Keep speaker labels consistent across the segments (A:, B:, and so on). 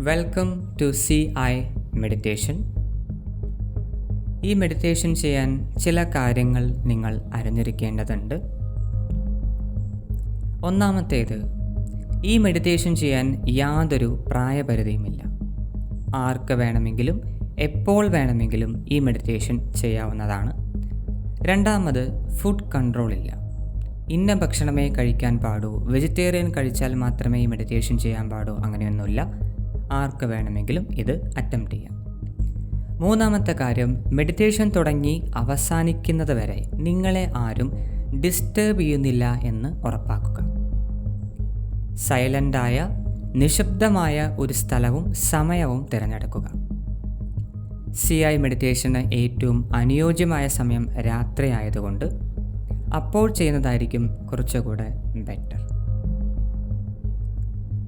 A: Welcome to C I meditation ഈ meditation ചെയ്യാൻ ചില കാര്യങ്ങൾ നിങ്ങൾ അറിഞ്ഞിരിക്കേണ്ടതുണ്ട്. ഒന്നാമത്തേത് ഈ മെഡിറ്റേഷൻ ചെയ്യാൻ യാതൊരു പ്രായപരിധിയുമില്ല. ആർക്ക് വേണമെങ്കിലും എപ്പോൾ വേണമെങ്കിലും ഈ മെഡിറ്റേഷൻ ചെയ്യാവുന്നതാണ്. രണ്ടാമത് ഫുഡ് കൺട്രോൾ ഇല്ല. ഇന്ന ഭക്ഷണമേ കഴിക്കാൻ പാടൂ വെജിറ്റേറിയൻ കഴിച്ചാൽ മാത്രമേ ഈ മെഡിറ്റേഷൻ ചെയ്യാൻ പാടൂ അങ്ങനെയൊന്നുമില്ല. ആർക്ക് വേണമെങ്കിലും ഇത് അറ്റംപ്റ്റ് ചെയ്യാം. മൂന്നാമത്തെ കാര്യം മെഡിറ്റേഷൻ തുടങ്ങി അവസാനിക്കുന്നത് വരെ നിങ്ങളെ ആരും ഡിസ്റ്റേബ് ചെയ്യുന്നില്ല എന്ന് ഉറപ്പാക്കുക. സൈലന്റായ നിശബ്ദമായ ഒരു സ്ഥലവും സമയവും തിരഞ്ഞെടുക്കുക. സി ഐ മെഡിറ്റേഷന് ഏറ്റവും അനുയോജ്യമായ സമയം രാത്രി ആയതുകൊണ്ട് അപ്പോൾ ചെയ്യുന്നതായിരിക്കും കുറച്ചുകൂടെ ബെറ്റർ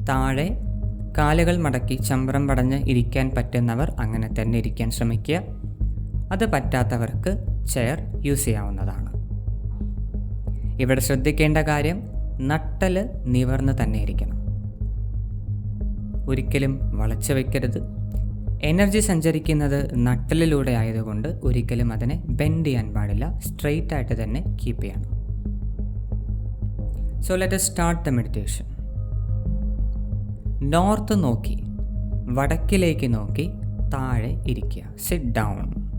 A: താഴെ കാലുകൾ മടക്കി ചമ്പ്രം പടഞ്ഞ് ഇരിക്കാൻ പറ്റുന്നവർ അങ്ങനെ തന്നെ ഇരിക്കാൻ ശ്രമിക്കുക. അത് പറ്റാത്തവർക്ക് ചെയർ യൂസ് ചെയ്യാവുന്നതാണ്. ഇവിടെ ശ്രദ്ധിക്കേണ്ട കാര്യം നട്ടൽ നിവർന്ന് തന്നെ ഇരിക്കണം. ഒരിക്കലും വളച്ചു വയ്ക്കരുത് എനർജി സഞ്ചരിക്കുന്നത് നട്ടലിലൂടെ ആയതുകൊണ്ട് ഒരിക്കലും അതിനെ ബെൻഡ് ചെയ്യാൻ പാടില്ല. സ്ട്രെയിറ്റ് ആയിട്ട് തന്നെ കീപ്പ് ചെയ്യണം. So let start the meditation north നോക്കി വടക്കിലേക്ക് നോക്കി താഴെ ഇരിക്കുക. സിറ്റ് ഡൗൺ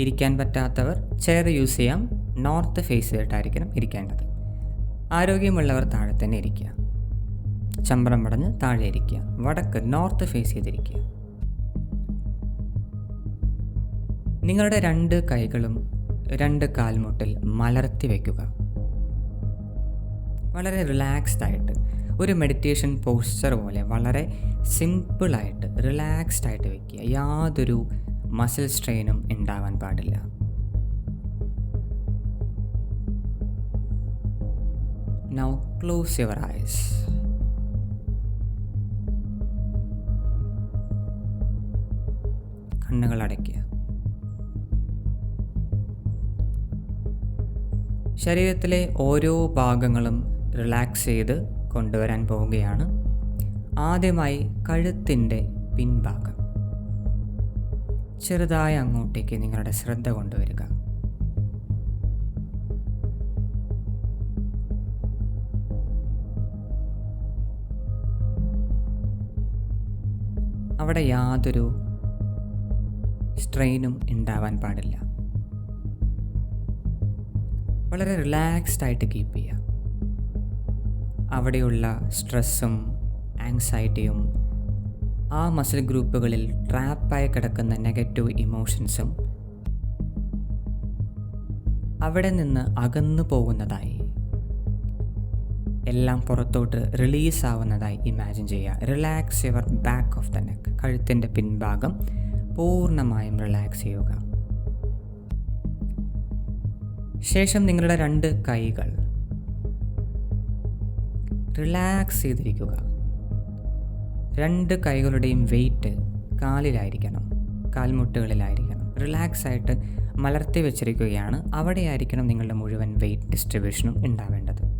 A: ഇരിക്കാൻ പറ്റാത്തവർ ചെയർ യൂസ് ചെയ്യാം. നോർത്ത് ഫേസ് ചെയ്തിട്ടായിരിക്കണം ഇരിക്കേണ്ടത്. ആരോഗ്യമുള്ളവർ താഴെ തന്നെ ഇരിക്കുക. ചമ്പ്രം പടഞ്ഞ് താഴെ ഇരിക്കുക. വടക്ക് നോർത്ത് ഫേസ് ചെയ്തിരിക്കുക. നിങ്ങളുടെ രണ്ട് കൈകളും രണ്ട് കാൽമുട്ടിൽ മലർത്തി വയ്ക്കുക വളരെ റിലാക്സ്ഡ് ആയിട്ട് ഒരു മെഡിറ്റേഷൻ പോസ്ചർ പോലെ വളരെ സിമ്പിളായിട്ട് റിലാക്സ്ഡ് ആയിട്ട് വയ്ക്കുക യാതൊരു മസിൽ സ്ട്രെയിനും ഉണ്ടാവാൻ പാടില്ല. നൗ ക്ലോസ് യുവർ ഐസ് കണ്ണുകൾ അടയ്ക്കുക. ശരീരത്തിലെ ഓരോ ഭാഗങ്ങളും റിലാക്സ് ചെയ്ത് കൊണ്ടുവരാൻ പോവുകയാണ്. ആദ്യമായി കഴുത്തിന്റെ പിൻഭാഗം. ചെറുതായി അങ്ങോട്ടേക്ക് നിങ്ങളുടെ ശ്രദ്ധ കൊണ്ടുവരിക. അവിടെ യാതൊരു സ്ട്രെയിനും ഉണ്ടാവാൻ പാടില്ല. വളരെ റിലാക്സ്ഡ് ആയിട്ട് കീപ്പ് ചെയ്യുക. അവിടെയുള്ള സ്ട്രെസ്സും ആങ്സൈറ്റിയും ആ മസിൽ ഗ്രൂപ്പുകളിൽ ട്രാപ്പായി കിടക്കുന്ന നെഗറ്റീവ് ഇമോഷൻസും അവിടെ നിന്ന് അകന്നു പോകുന്നതായി. എല്ലാം പുറത്തോട്ട് റിലീസ് ആവുന്നതായി ഇമാജിൻ ചെയ്യുക. Relax your back of the neck കഴുത്തിന്റെ പിൻഭാഗം പൂർണമായും റിലാക്സ് ചെയ്യുക. ശേഷം നിങ്ങളുടെ രണ്ട് കൈകൾ റിലാക്സ് ചെയ്തിരിക്കുക. രണ്ട് കൈകളുടെയും വെയിറ്റ് കാലിലായിരിക്കണം കാൽമുട്ടുകളിലായിരിക്കണം. റിലാക്സ് ആയിട്ട് മലർത്തി വെച്ചിരിക്കുകയാണ്. അവിടെയായിരിക്കണം നിങ്ങളുടെ മുഴുവൻ വെയിറ്റ് ഡിസ്ട്രിബ്യൂഷനും ഉണ്ടാവേണ്ടത്.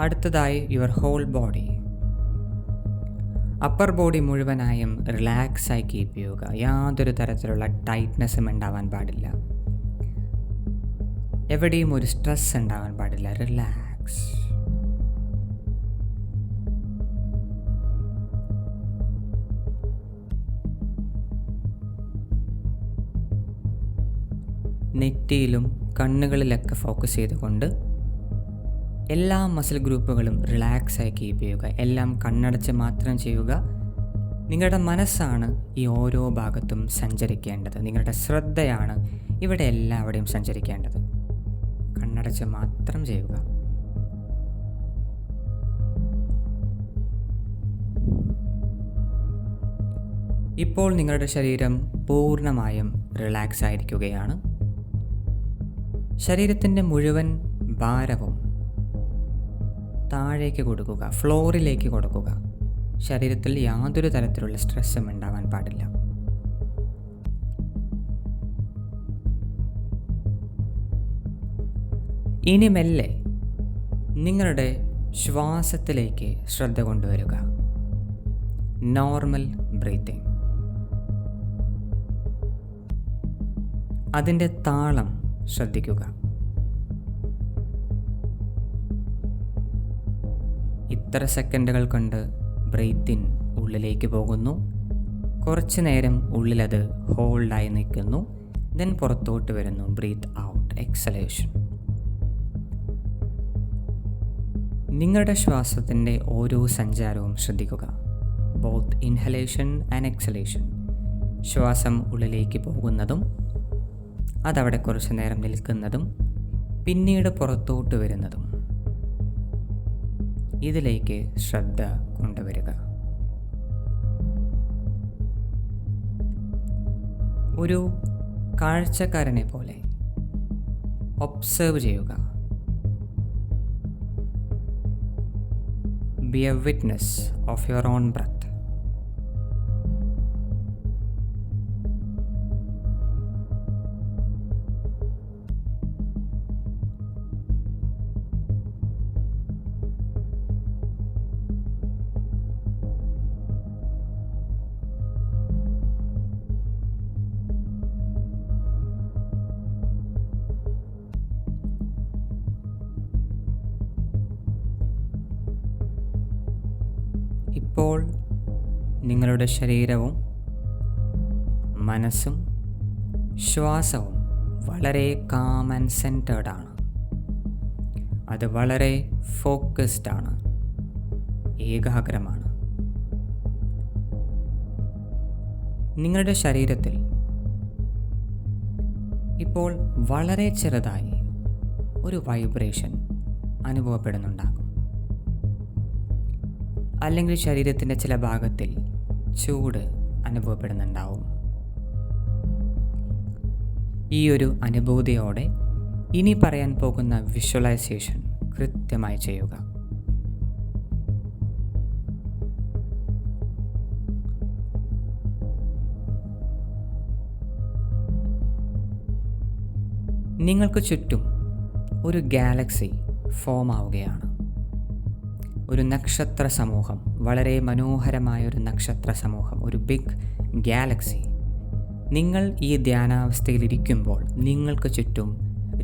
A: അടുത്തതായി your whole body upper body മുഴുവനായും റിലാക്സായി കീപ്പ് ചെയ്യുക. യാതൊരു തരത്തിലുള്ള ടൈറ്റ്നെസ്സും ഉണ്ടാവാൻ പാടില്ല. എവിടെയും ഒരു സ്ട്രെസ് ഉണ്ടാവാൻ പാടില്ല. റിലാക്സ് നെറ്റിയിലും കണ്ണുകളിലൊക്കെ ഫോക്കസ് ചെയ്തുകൊണ്ട് എല്ലാ മസിൽ ഗ്രൂപ്പുകളും റിലാക്സ് ആയി കീപ്പ് ചെയ്യുക. എല്ലാം കണ്ണടച്ച് മാത്രം ചെയ്യുക. നിങ്ങളുടെ മനസ്സാണ് ഈ ഓരോ ഭാഗത്തും സഞ്ചരിക്കേണ്ടത്. നിങ്ങളുടെ ശ്രദ്ധയാണ് ഇവിടെ എല്ലാവിടെയും സഞ്ചരിക്കേണ്ടത്. കണ്ണടച്ച് മാത്രം ചെയ്യുക. ഇപ്പോൾ നിങ്ങളുടെ ശരീരം പൂർണമായും റിലാക്സ് ആയിരിക്കുകയാണ്. ശരീരത്തിന്റെ മുഴുവൻ ഭാരവും താഴേക്ക് കൊടുക്കുക ഫ്ലോറിലേക്ക് കൊടുക്കുക. ശരീരത്തിൽ യാതൊരു തരത്തിലുള്ള സ്ട്രെസ്സും ഉണ്ടാവാൻ പാടില്ല. ഇനി മെല്ലെ നിങ്ങളുടെ ശ്വാസത്തിലേക്ക് ശ്രദ്ധ കൊണ്ടുവരിക. നോർമൽ ബ്രീത്തിങ് അതിന്റെ താളം ശ്രദ്ധിക്കുക. ഇത്ര സെക്കൻഡുകൾ കൊണ്ട് ബ്രീത്തിൻ ഉള്ളിലേക്ക് പോകുന്നു. കുറച്ച് നേരം ഉള്ളിലത് ഹോൾഡായി നിൽക്കുന്നു. ദെൻ പുറത്തോട്ട് വരുന്നു. ബ്രീത്ത് ഔട്ട് എക്സലേഷൻ നിങ്ങളുടെ ശ്വാസത്തിന്റെ ഓരോ സഞ്ചാരവും ശ്രദ്ധിക്കുക. ബോത്ത് ഇൻഹലേഷൻ ആൻഡ് എക്സലേഷൻ ശ്വാസം ഉള്ളിലേക്ക് പോകുന്നതും അതവിടെ കുറച്ച് നേരം നിൽക്കുന്നതും പിന്നീട് പുറത്തോട്ട് വരുന്നതും. ഇതിലേക്ക് ശ്രദ്ധ കൊണ്ടുവരിക. ഒരു കാഴ്ചക്കാരനെ പോലെ ഒബ്സേർവ് ചെയ്യുക. Be a witness of your own breath ഇപ്പോൾ നിങ്ങളുടെ ശരീരവും മനസ്സും ശ്വാസവും വളരെ കാം ആൻഡ് ആണ്. അത് വളരെ ഫോക്കസ്ഡ് ആണ്. ഏകാഗ്രമാണ്. നിങ്ങളുടെ ശരീരത്തിൽ ഇപ്പോൾ വളരെ ചെറുതായി ഒരു വൈബ്രേഷൻ അനുഭവപ്പെടുന്നുണ്ടാകും. അല്ലെങ്കിൽ ശരീരത്തിന്റെ ചില ഭാഗത്തിൽ ചൂട് അനുഭവപ്പെടുന്നുണ്ടാവും. ഈ ഒരു അനുഭൂതിയോടെ ഇനി പറയാൻ പോകുന്ന വിഷ്വലൈസേഷൻ കൃത്യമായി ചെയ്യുക. നിങ്ങൾക്ക് ചുറ്റും ഒരു ഗാലക്സി ഫോം ആവുകയാണ്. ഒരു നക്ഷത്ര സമൂഹം വളരെ മനോഹരമായ ഒരു നക്ഷത്ര സമൂഹം ഒരു ബിഗ് ഗാലക്സി നിങ്ങൾ ഈ ധ്യാനാവസ്ഥയിലിരിക്കുമ്പോൾ നിങ്ങൾക്ക് ചുറ്റും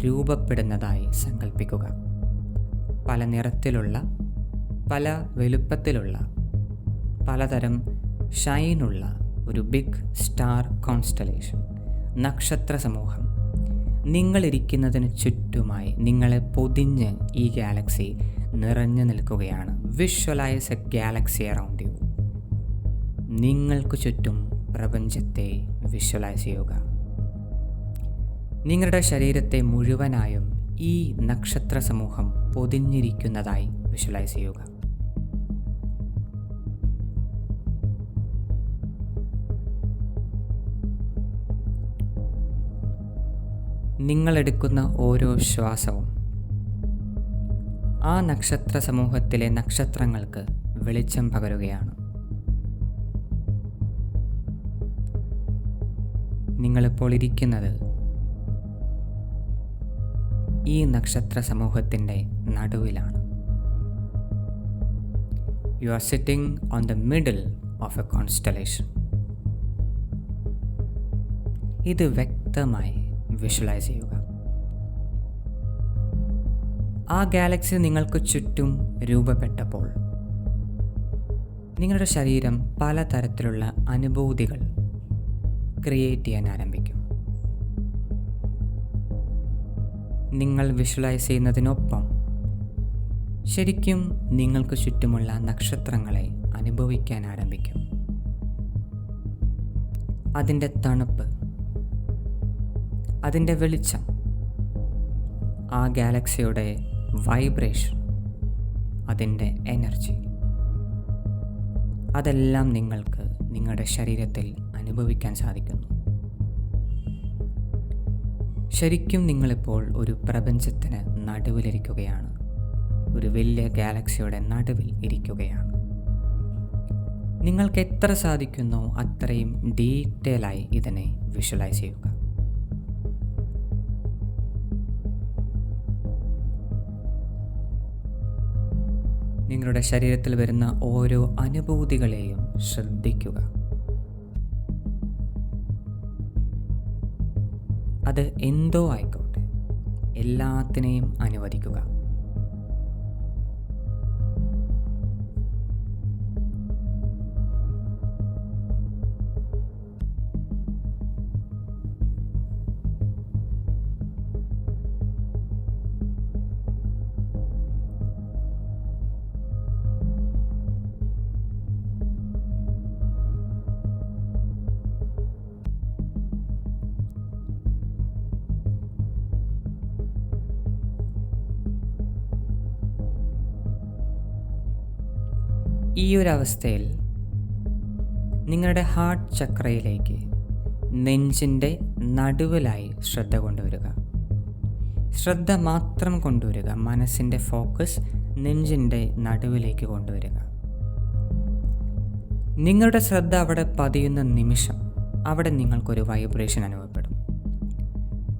A: രൂപപ്പെടുന്നതായി സങ്കല്പിക്കുക പല നിറത്തിലുള്ള പല വലുപ്പത്തിലുള്ള പലതരം ഷൈനുള്ള ഒരു ബിഗ് സ്റ്റാർ കോൺസ്റ്റലേഷൻ നക്ഷത്ര സമൂഹം. നിങ്ങളിരിക്കുന്നതിന് ചുറ്റുമായി നിങ്ങളെ പൊതിഞ്ഞ് ഈ ഗാലക്സി നിറഞ്ഞു നിൽക്കുകയാണ്. Visualise a galaxy around you നിങ്ങൾക്ക് ചുറ്റും പ്രപഞ്ചത്തെ വിഷ്വലൈസ് ചെയ്യുക. നിങ്ങളുടെ ശരീരത്തെ മുഴുവനായും ഈ നക്ഷത്ര സമൂഹം പൊതിഞ്ഞിരിക്കുന്നതായി വിഷ്വലൈസ് ചെയ്യുക. നിങ്ങളെടുക്കുന്ന ഓരോ ശ്വാസവും ആ നക്ഷത്ര സമൂഹത്തിലെ നക്ഷത്രങ്ങൾക്ക് വെളിച്ചം പകരുകയാണ്. നിങ്ങളിപ്പോൾ ഇരിക്കുന്നത് ഈ നക്ഷത്ര സമൂഹത്തിന്റെ നടുവിലാണ്. You are sitting on the middle of a constellation ഇത് വ്യക്തമായി വിഷ്വലൈസ് ചെയ്യുക. ആ ഗാലക്സി നിങ്ങൾക്ക് ചുറ്റും രൂപപ്പെട്ടപ്പോൾ. നിങ്ങളുടെ ശരീരം പലതരത്തിലുള്ള അനുഭൂതികൾ ക്രിയേറ്റ് ചെയ്യാൻ ആരംഭിക്കും. നിങ്ങൾ വിഷ്വലൈസ് ചെയ്യുന്നതിനൊപ്പം ശരിക്കും നിങ്ങൾക്ക് ചുറ്റുമുള്ള നക്ഷത്രങ്ങളെ അനുഭവിക്കാൻ ആരംഭിക്കും. അതിന്റെ തണുപ്പ് അതിന്റെ വെളിച്ചം ആ ഗാലക്സിയുടെ വൈബ്രേഷൻ അതിന്റെ എനർജി അതെല്ലാം നിങ്ങൾക്ക് നിങ്ങളുടെ ശരീരത്തിൽ അനുഭവിക്കാൻ സാധിക്കുന്നു. ശരിക്കും നിങ്ങളിപ്പോൾ ഒരു പ്രപഞ്ചത്തിന് നടുവിലിരിക്കുകയാണ്. ഒരു വലിയ ഗാലക്സിയുടെ നടുവിൽ ഇരിക്കുകയാണ്. നിങ്ങൾക്ക് എത്ര സാധിക്കുന്നോ അത്രയും ഡീറ്റെയിലായി ഇതിനെ വിഷ്വലൈസ് ചെയ്യുക. നിങ്ങളുടെ ശരീരത്തിൽ വരുന്ന ഓരോ അനുഭൂതികളെയും ശ്രദ്ധിക്കുക. അത് എന്തോ ആയിക്കോട്ടെ. എല്ലാത്തിനെയും അനുവദിക്കുക. ഈ ഒരു അവസ്ഥയിൽ നിങ്ങളുടെ ഹാർട്ട് ചക്രയിലേക്ക് നെഞ്ചിന്റെ നടുവിലായി ശ്രദ്ധ കൊണ്ടുവരിക. ശ്രദ്ധ മാത്രം കൊണ്ടുവരിക. മനസ്സിന്റെ ഫോക്കസ് നെഞ്ചിന്റെ നടുവിലേക്ക് കൊണ്ടുവരിക. നിങ്ങളുടെ ശ്രദ്ധ അവിടെ പതിയുന്ന നിമിഷം അവിടെ നിങ്ങൾക്കൊരു വൈബ്രേഷൻ അനുഭവപ്പെടും.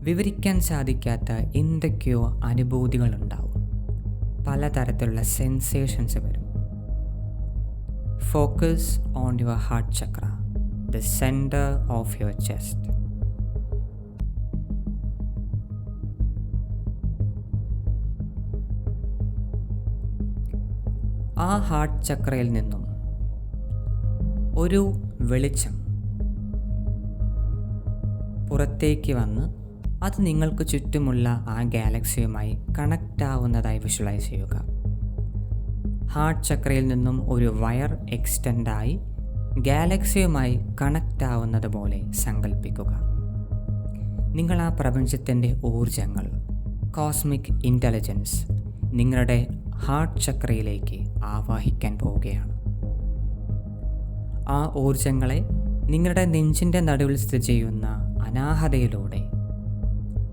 A: വിവരിക്കാൻ സാധിക്കാത്ത എന്തൊക്കെയോ അനുഭൂതികളുണ്ടാവും. പലതരത്തിലുള്ള സെൻസേഷൻസ് വരും. Focus on your heart chakra, the center of your chest. ആ ഹാർട്ട് ചക്രയിൽ നിന്നും ഒരു വെളിച്ചം പുറത്തേക്ക് വന്ന് അത് നിങ്ങൾക്ക് ചുറ്റുമുള്ള ആ ഗാലക്സിയുമായി കണക്റ്റ് ആവുന്നതായി വിഷ്വലൈസ് ചെയ്യുക ഹാർട്ട് ചക്രയിൽ നിന്നും ഒരു വയർ എക്സ്റ്റെൻഡായി ഗാലക്സിയുമായി കണക്റ്റ് ആവുന്നത് പോലെ സങ്കല്പിക്കുക നിങ്ങൾ ആ പ്രപഞ്ചത്തിന്റെ ഊർജങ്ങൾ കോസ്മിക് ഇന്റലിജൻസ് നിങ്ങളുടെ ഹാർട്ട് ചക്രയിലേക്ക് ആവാഹിക്കാൻ പോവുകയാണ്. ആ ഊർജങ്ങളെ നിങ്ങളുടെ നെഞ്ചിന്റെ നടുവിൽ സ്ഥിതി ചെയ്യുന്ന അനാഹതയിലൂടെ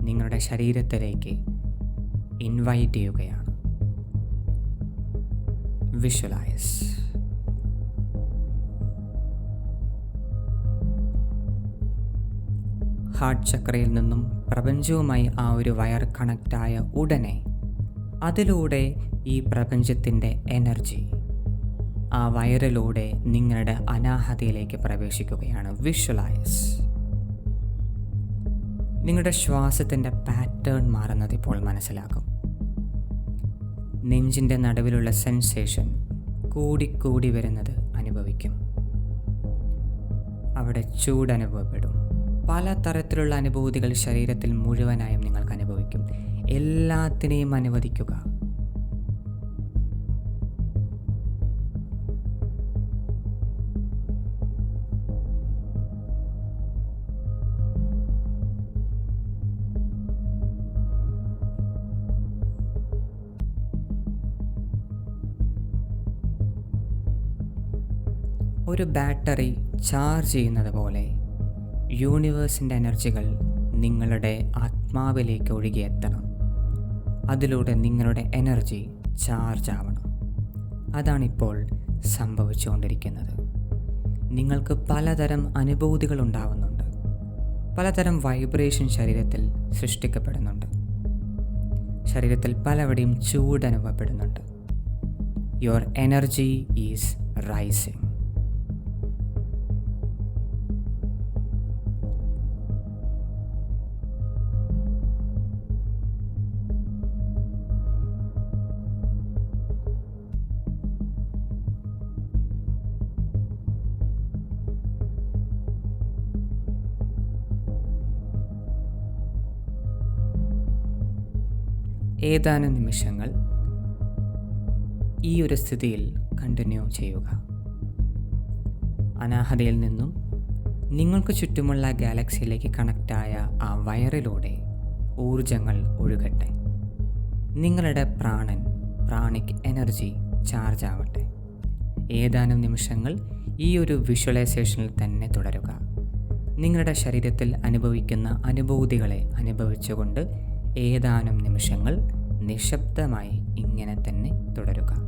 A: നിങ്ങളുടെ ശരീരത്തിലേക്ക് ഇൻവൈറ്റ് ചെയ്യുകയാണ്. വിഷ്വലൈസ് ഹാർട്ട് ചക്രയിൽ നിന്നും പ്രപഞ്ചവുമായി ആ ഒരു വയർ കണക്റ്റായ ഉടനെ അതിലൂടെ ഈ പ്രപഞ്ചത്തിന്റെ എനർജി ആ വയറിലൂടെ നിങ്ങളുടെ അനാഹതയിലേക്ക് പ്രവേശിക്കുകയാണ്. വിഷ്വലൈസ് നിങ്ങളുടെ ശ്വാസത്തിന്റെ പാറ്റേൺ മാറുന്നത് ഇപ്പോൾ മനസ്സിലാക്കും. നെഞ്ചിന്റെ നടുവിലുള്ള സെൻസേഷൻ കൂടിക്കൂടി വരുന്നത് അനുഭവിക്കും. അവിടെ ചൂട് അനുഭവപ്പെടും പല തരത്തിലുള്ള അനുഭൂതികൾ ശരീരത്തിൽ മുഴുവനായും നിങ്ങൾക്ക് അനുഭവിക്കും. എല്ലാത്തിനെയും അനുവദിക്കുക. ഒരു ബാറ്ററി ചാർജ് ചെയ്യുന്നത് പോലെ യൂണിവേഴ്സിന്റെ എനർജികൾ നിങ്ങളുടെ ആത്മാവിലേക്ക് ഒഴുകിയെത്തണം അതിലൂടെ നിങ്ങളുടെ എനർജി ചാർജ് ആവണം. അതാണിപ്പോൾ സംഭവിച്ചുകൊണ്ടിരിക്കുന്നത്. നിങ്ങൾക്ക് പലതരം അനുഭൂതികൾ ഉണ്ടാവുന്നുണ്ട്. പലതരം വൈബ്രേഷൻ ശരീരത്തിൽ സൃഷ്ടിക്കപ്പെടുന്നുണ്ട്. ശരീരത്തിൽ പലവിടെയും ചൂട് അനുഭവപ്പെടുന്നുണ്ട്. യുവർ എനർജി ഈസ് റൈസിങ് ഏതാനും നിമിഷങ്ങൾ ഈ ഒരു സ്ഥിതിയിൽ കണ്ടിന്യൂ ചെയ്യുക. അനാഹതയിൽ നിന്നും നിങ്ങൾക്ക് ചുറ്റുമുള്ള ഗാലക്സിയിലേക്ക് കണക്റ്റായ ആ വയറിലൂടെ ഊർജങ്ങൾ ഒഴുകട്ടെ. നിങ്ങളുടെ പ്രാണൻ പ്രാണിക് എനർജി ചാർജ് ആവട്ടെ. ഏതാനും നിമിഷങ്ങൾ ഈ ഒരു വിഷ്വലൈസേഷനിൽ തന്നെ തുടരുക. നിങ്ങളുടെ ശരീരത്തിൽ അനുഭവിക്കുന്ന അനുഭൂതികളെ അനുഭവിച്ചുകൊണ്ട് ഏതാനും നിമിഷങ്ങൾ നിശബ്ദമായി ഇങ്ങനെ തന്നെ തുടരുക.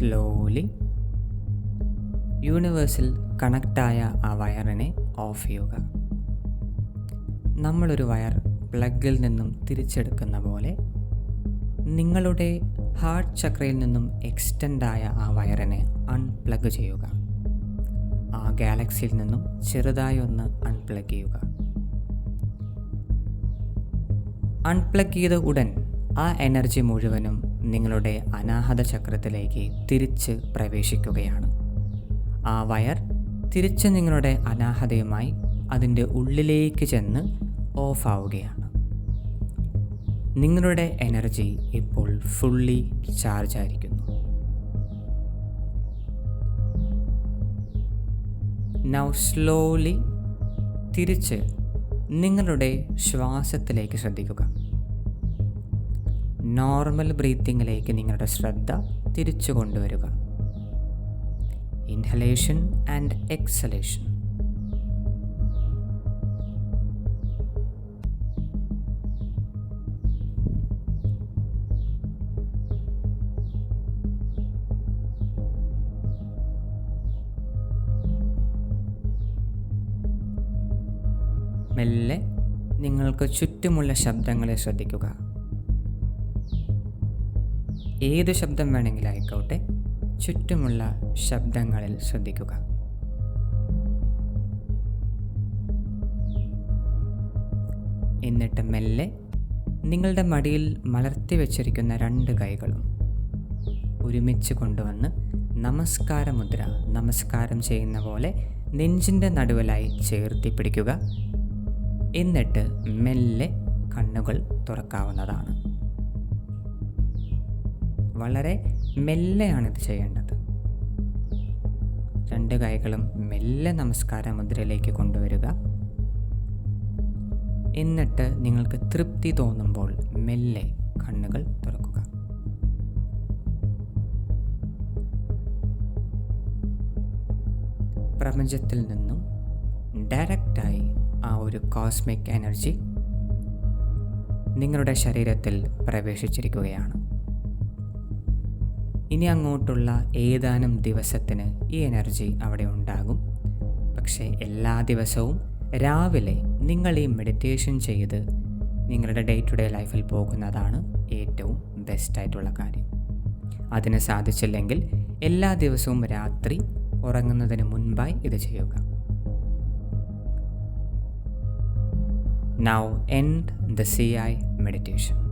A: സ്ലോലി യൂണിവേഴ്സിൽ കണക്റ്റായ ആ വയറിനെ ഓഫ് ചെയ്യുക. നമ്മളൊരു വയർ പ്ലഗിൽ നിന്നും തിരിച്ചെടുക്കുന്ന പോലെ നിങ്ങളുടെ ഹാർട്ട് ചക്രയിൽ നിന്നും എക്സ്റ്റെൻഡായ ആ വയറിനെ അൺപ്ലഗ് ചെയ്യുക. ആ ഗാലക്സിയിൽ നിന്നും ചെറുതായി ഒന്ന് അൺപ്ലഗ് ചെയ്യുക. അൺപ്ലഗ് ചെയ്ത ഉടൻ ആ എനർജി മുഴുവനും നിങ്ങളുടെ അനാഹത ചക്രത്തിലേക്ക് തിരിച്ച് പ്രവേശിക്കുകയാണ്. ആ വയർ തിരിച്ച് നിങ്ങളുടെ അനാഹതയുമായി അതിന്റെ ഉള്ളിലേക്ക് ചെന്ന് ഓഫ് ആവുകയാണ് നിങ്ങളുടെ എനർജി ഇപ്പോൾ ഫുള്ളി ചാർജ് ആയിരിക്കുന്നു നൗ സ്ലോലി തിരിച്ച് നിങ്ങളുടെ ശ്വാസത്തിലേക്ക് ശ്രദ്ധിക്കുക. നോർമൽ ബ്രീത്തിങ്ങിലേക്ക് നിങ്ങളുടെ ശ്രദ്ധ തിരിച്ചു കൊണ്ടുവരിക. ഇൻഹലേഷൻ ആൻഡ് എക്സലേഷൻ മെല്ലെ നിങ്ങൾക്ക് ചുറ്റുമുള്ള ശബ്ദങ്ങളെ ശ്രദ്ധിക്കുക. ഏത് ശബ്ദം വേണമെങ്കിലും ആയിക്കോട്ടെ. ചുറ്റുമുള്ള ശബ്ദങ്ങളിൽ ശ്രദ്ധിക്കുക. എന്നിട്ട് മെല്ലെ നിങ്ങളുടെ മടിയിൽ മലർത്തി വെച്ചിരിക്കുന്ന രണ്ട് കൈകളും ഒരുമിച്ച് കൊണ്ടുവന്ന് നമസ്കാര മുദ്ര നമസ്കാരം ചെയ്യുന്ന പോലെ നെഞ്ചിന്റെ നടുവിലായി ചേർത്തി പിടിക്കുക. എന്നിട്ട് മെല്ലെ കണ്ണുകൾ തുറക്കാവുന്നതാണ്. വളരെ മെല്ലെയാണ് ഇത് ചെയ്യേണ്ടത്. രണ്ട് കൈകളും മെല്ലെ നമസ്കാര മുദ്രയിലേക്ക് കൊണ്ടുവരിക. എന്നിട്ട് നിങ്ങൾക്ക് തൃപ്തി തോന്നുമ്പോൾ മെല്ലെ കണ്ണുകൾ തുറക്കുക. പ്രപഞ്ചത്തിൽ നിന്നും ഡയറക്റ്റായി ആ ഒരു കോസ്മിക് എനർജി നിങ്ങളുടെ ശരീരത്തിൽ പ്രവേശിച്ചിരിക്കുകയാണ്. ഇനി അങ്ങോട്ടുള്ള ഏതാനും ദിവസത്തിന് ഈ എനർജി അവിടെ ഉണ്ടാകും. പക്ഷേ എല്ലാ ദിവസവും രാവിലെ നിങ്ങൾ ഈ മെഡിറ്റേഷൻ ചെയ്ത് നിങ്ങളുടെ ഡേ ടു ഡേ ലൈഫിൽ പോകുന്നതാണ് ഏറ്റവും ബെസ്റ്റായിട്ടുള്ള കാര്യം. അതിന് സാധിച്ചില്ലെങ്കിൽ എല്ലാ ദിവസവും രാത്രി ഉറങ്ങുന്നതിന് മുൻപായി ഇത് ചെയ്യുക. Now end the C I meditation